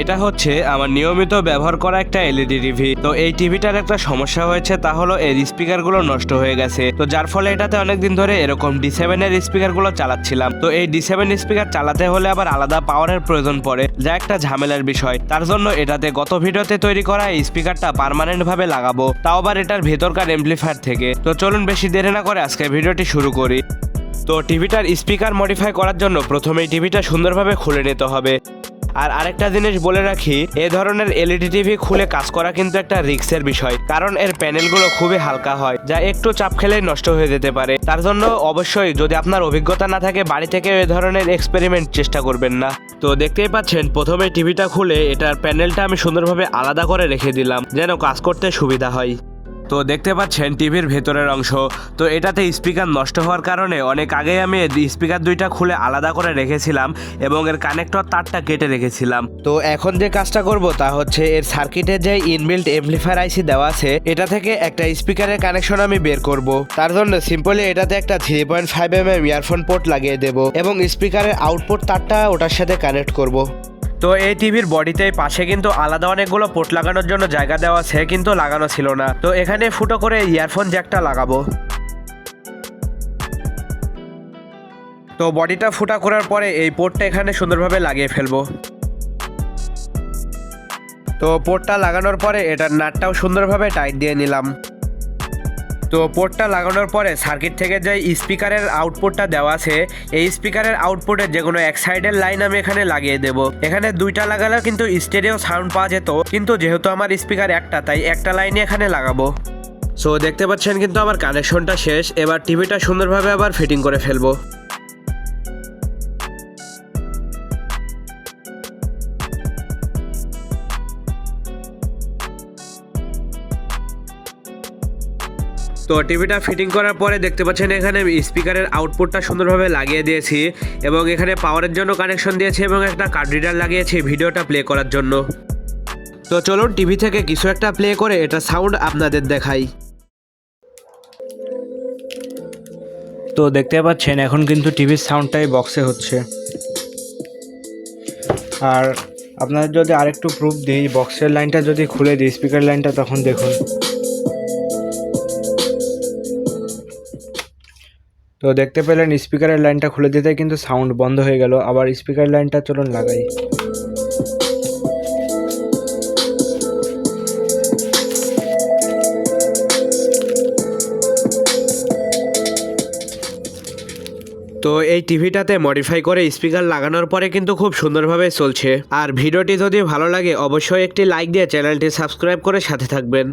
এটা হচ্ছে আমার নিয়মিত ব্যবহার করা একটা এলইডি টিভি তো এই টিভিটার একটা সমস্যা হয়েছে, তা হলো এর স্পিকারগুলো নষ্ট হয়ে গেছে। তো যার ফলে এটাতে অনেকদিন ধরে এরকম ডি সেভেনের স্পিকারগুলো চালাচ্ছিলাম। তো এই ডি সেভেন স্পিকার চালাতে হলে আবার আলাদা পাওয়ারের প্রয়োজন পড়ে, যা একটা ঝামেলার বিষয়। তার জন্য এটাতে গত ভিডিওতে তৈরি করা এই স্পিকারটা পার্মানেন্ট ভাবে লাগাবো, তাও আবার এটার ভেতরকার এমপ্লিফায়ার থেকে। তো চলুন বেশি দেরি না করে আজকে ভিডিওটি শুরু করি। তো টিভিটার স্পিকার মডিফাই করার জন্য প্রথমেই টিভিটা সুন্দরভাবে খুলে নিতে হবে। আর আরেকটা জিনিস বলে রাখি, এ ধরনের এলইডি টিভি খুলে কাজ করা কিন্তু একটা রিস্কের বিষয়, কারণ এর প্যানেলগুলো খুবই হালকা হয়, যা একটু চাপ খেলেই নষ্ট হয়ে যেতে পারে। তার জন্য অবশ্যই যদি আপনার অভিজ্ঞতা না থাকে, বাড়ি থেকে এ ধরনের এক্সপেরিমেন্ট চেষ্টা করবেন না। তো দেখতেই পাচ্ছেন, প্রথমে টিভিটা খুলে এটার প্যানেলটা আমি সুন্দরভাবে আলাদা করে রেখে দিলাম, যেন কাজ করতে সুবিধা হয়। তো দেখতে পাচ্ছেন টিভির ভেতরের অংশ। তো এটাতে স্পিকার নষ্ট হওয়ার কারণে অনেক আগেই আমি স্পিকার দুইটা খুলে আলাদা করে রেখেছিলাম এবং এর কানেক্টর তারটা কেটে রেখেছিলাম। তো এখন যে কাজটা করব তা হচ্ছে এর সার্কিটের যে ইনবিল্ট এমপ্লিফায়ার আইসি দেওয়া আছে, এটা থেকে একটা স্পিকারের কানেকশন আমি বের করব। তার জন্য সিম্পলি এটাতে একটা three point five M M earphone port লাগিয়ে দেবো এবং স্পিকারের আউটপুট তারটা ওটার সাথে কানেক্ট করব। তো এই টিভির বডিতে পাশে কিন্তু আলাদা অনেকগুলো পোর্ট লাগানোর জন্য জায়গা দেওয়া আছে, কিন্তু লাগানো ছিল না। তো এখানে ফুটো করে ইয়ারফোন জ্যাকটা লাগাবো। তো বডিটা ফুটা করার পরে এই পোর্টটা এখানে সুন্দরভাবে লাগিয়ে ফেলব। তো পোর্টটা লাগানোর পরে এটার নাটটাও সুন্দরভাবে টাইট দিয়ে নিলাম। তো পোর্টটা লাগানোর পরে সার্কিট থেকে যে স্পিকারের আউটপুটটা দেওয়া আছে, এই স্পিকারের আউটপুটের যে কোনো এক সাইডের লাইন আমি এখানে লাগিয়ে দেব। এখানে দুইটা লাগালেও কিন্তু স্টেরিও সাউন্ড পাওয়া যেত, কিন্তু যেহেতু আমার স্পিকার একটা, তাই একটা লাইনে এখানে লাগাবো। সো দেখতে পাচ্ছেন কিন্তু আমার কানেকশনটা শেষ, এবার টিভিটা সুন্দরভাবে আবার ফিটিং করে ফেলব। তো টিভিটা ফিটিং করার পরে দেখতে পাচ্ছেন এখানে স্পিকারের আউটপুটটা সুন্দরভাবে লাগিয়ে দিয়েছি এবং এখানে পাওয়ারের জন্য কানেকশন দিয়েছি এবং একটা কার্ড রিডার লাগিয়েছি ভিডিওটা প্লে করার জন্য। তো চলুন টিভি থেকে কিছু একটা প্লে করে এটা সাউন্ড আপনাদের দেখাই। তো দেখতে পাচ্ছেন এখন কিন্তু টিভির সাউন্ডটাই বক্সে হচ্ছে। আর আপনাদের যদি আরেকটু প্রুফ দিই, বক্সের লাইনটা যদি খুলে দিই স্পিকার লাইনটা তখন দেখুন। তো দেখতে পেলেন স্পিকারের লাইনটা খুলে দিতে কিন্তু সাউন্ড বন্ধ হয়ে গেল, আবার স্পিকার লাইনটা চলুন লাগাই। তো এই টিভিটাতে মডিফাই করে স্পিকার লাগানোর পরে কিন্তু খুব সুন্দরভাবে চলছে। আর ভিডিওটি যদি ভালো লাগে, অবশ্যই একটি লাইক দিয়ে চ্যানেলটি সাবস্ক্রাইব করে সাথে থাকবেন।